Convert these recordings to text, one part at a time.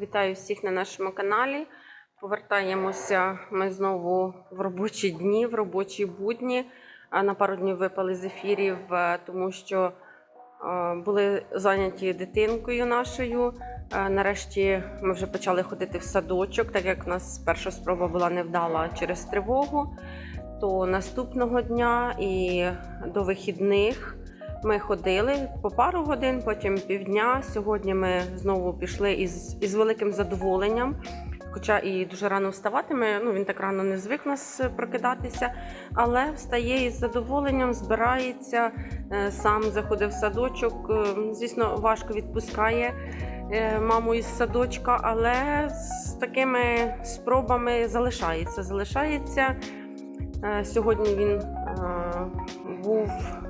Вітаю всіх на нашому каналі. Повертаємося ми знову в робочі дні, в робочі будні. На пару днів випали з ефірів, е, тому що е, були зайняті дитинкою нашою. Е, Нарешті ми вже почали ходити в садочок, так як у нас перша спроба була невдала через тривогу. То наступного дня і до вихідних ми ходили по пару годин, потім півдня. Сьогодні ми знову пішли із, із великим задоволенням. Хоча і дуже рано вставати, ми, ну, він так рано не звик нас прокидатися, але встає із задоволенням, збирається, е, сам заходив в садочок. Е, Звісно, важко відпускає е, маму із садочка, але з такими спробами залишається. Залишається. Е, Сьогодні він е, був е,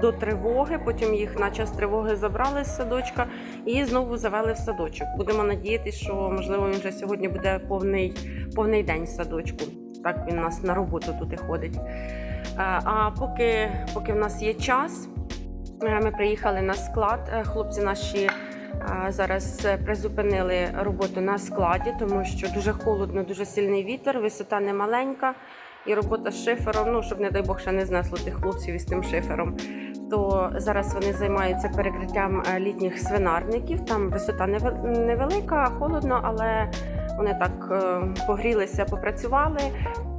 до тривоги, потім їх на час тривоги забрали з садочка і знову завели в садочок. Будемо надіятися, що можливо він вже сьогодні буде повний, повний день в садочку. Так він у нас на роботу тут і ходить. Е, А поки, поки в нас є час, е, ми приїхали на склад. Е, Хлопці наші е, зараз е, призупинили роботу на складі, тому що дуже холодно, дуже сильний вітер, висота немаленька. І робота з шифером, ну щоб не дай Бог ще не знесло тих хлопців із тим шифером. То зараз вони займаються перекриттям е, літніх свинарників. Там висота неве- невелика, холодно, але вони так е, погрілися, попрацювали.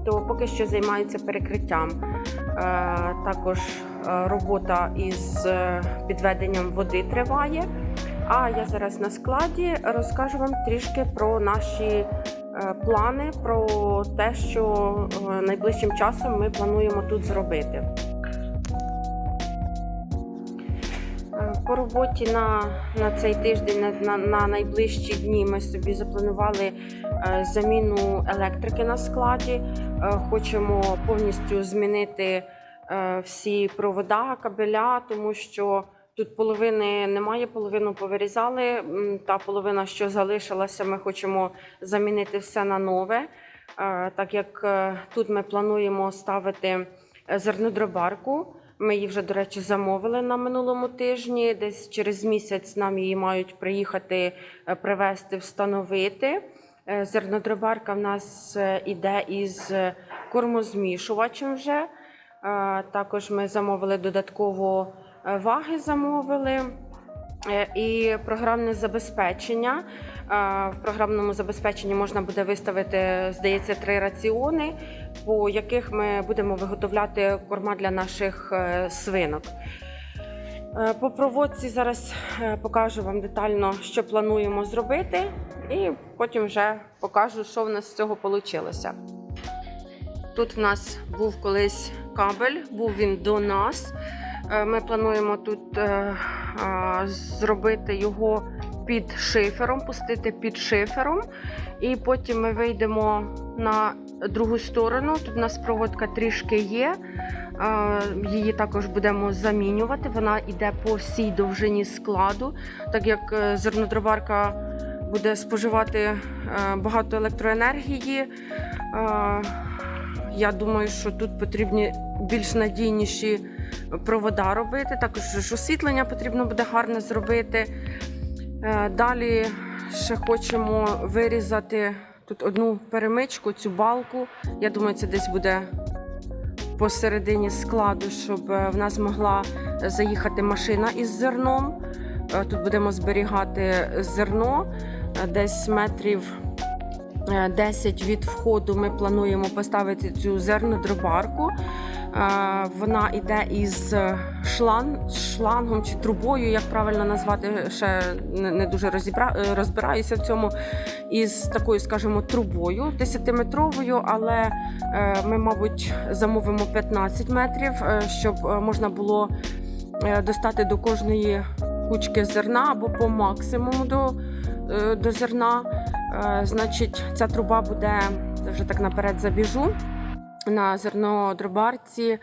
То поки що займаються перекриттям. Е, Також робота із підведенням води триває. А я зараз на складі розкажу вам трішки про наші плани, про те, що е, найближчим часом ми плануємо тут зробити. Е, По роботі на, на цей тиждень, на, на, на найближчі дні, ми собі запланували е, заміну електрики на складі. Е, Хочемо повністю змінити е, всі провода, кабеля, тому що тут половини немає, половину повирізали. Та половина, що залишилася, ми хочемо замінити все на нове. Е, Так як е, тут ми плануємо ставити е, зернодробарку. Ми її вже, до речі, замовили на минулому тижні. Десь через місяць нам її мають приїхати, привезти, встановити. Зернодробарка в нас іде із кормозмішувачем вже. Також ми замовили додатково ваги замовили. Е, І програмне забезпечення. Е, В програмному забезпеченні можна буде виставити, здається, три раціони, по яких ми будемо виготовляти корма для наших е, свинок. Е, По проводці зараз е, покажу вам детально, що плануємо зробити, і потім вже покажу, що в нас з цього вийшло. Тут в нас був колись кабель, був він до нас. Е, Ми плануємо тут е, зробити його під шифером, пустити під шифером. І потім ми вийдемо на другу сторону. Тут у нас проводка трішки є. Е, Її також будемо замінювати. Вона йде по всій довжині складу, так як е, зернодробарка буде споживати е, багато електроенергії. Е, Я думаю, що тут потрібні більш надійніші провода робити. Також освітлення потрібно буде гарне зробити. Е, Далі ще хочемо вирізати тут одну перемичку, цю балку. Я думаю, це десь буде посередині складу, щоб е, в нас могла заїхати машина із зерном. Е, Тут будемо зберігати зерно десь метрів е, 10 від входу. Ми плануємо поставити цю зернодробарку. Е, Вона йде із шлан, шлангом чи трубою, як правильно назвати, ще не дуже розібра, розбираюся в цьому. Із такою, скажімо, трубою 10-метровою, але е, ми, мабуть, замовимо 15 метрів, е, щоб можна було достати до кожної кучки зерна або по максимуму до, до зерна. Значить, ця труба буде вже так наперед забіжу на зернодробарці.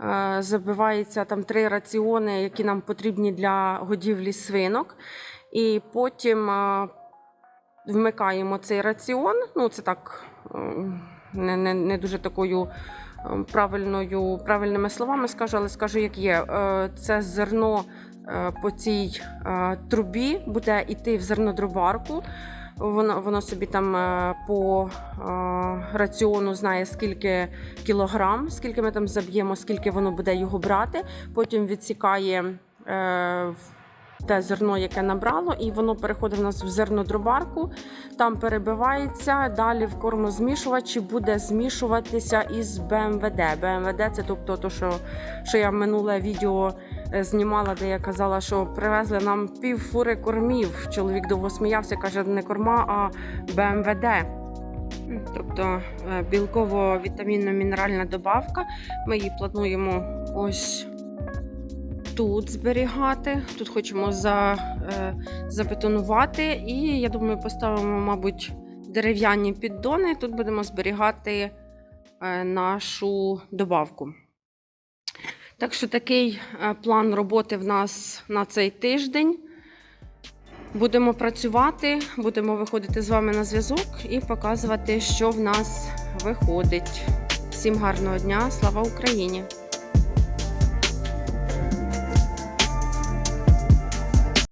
Е, Забивається там три раціони, які нам потрібні для годівлі свинок. І потім е, вмикаємо цей раціон. Ну, це так е, не, не, не дуже такою правильною, правильними словами скажу, але скажу, як є. Це зерно по цій трубі буде йти в зернодробарку. Воно, воно собі там е, по е, раціону знає, скільки кілограм, скільки ми там заб'ємо, скільки воно буде його брати. Потім відсікає е, те зерно, яке набрало, і воно переходить в нас в зернодробарку, там перебивається. Далі в кормозмішувачі буде змішуватися із БМВД. БМВД це тобто, то, що, що я минуле відео знімала, де я казала, що привезли нам пів фури кормів. Чоловік довго сміявся, каже, не корма, а БМВД. Тобто е, білково-вітамінно-мінеральна добавка. Ми її плануємо ось тут зберігати. Тут хочемо за, е, забетонувати. І я думаю, поставимо, мабуть, дерев'яні піддони. Тут будемо зберігати е, нашу добавку. Так що такий е, план роботи в нас на цей тиждень. Будемо працювати, будемо виходити з вами на зв'язок і показувати, що в нас виходить. Всім гарного дня! Слава Україні!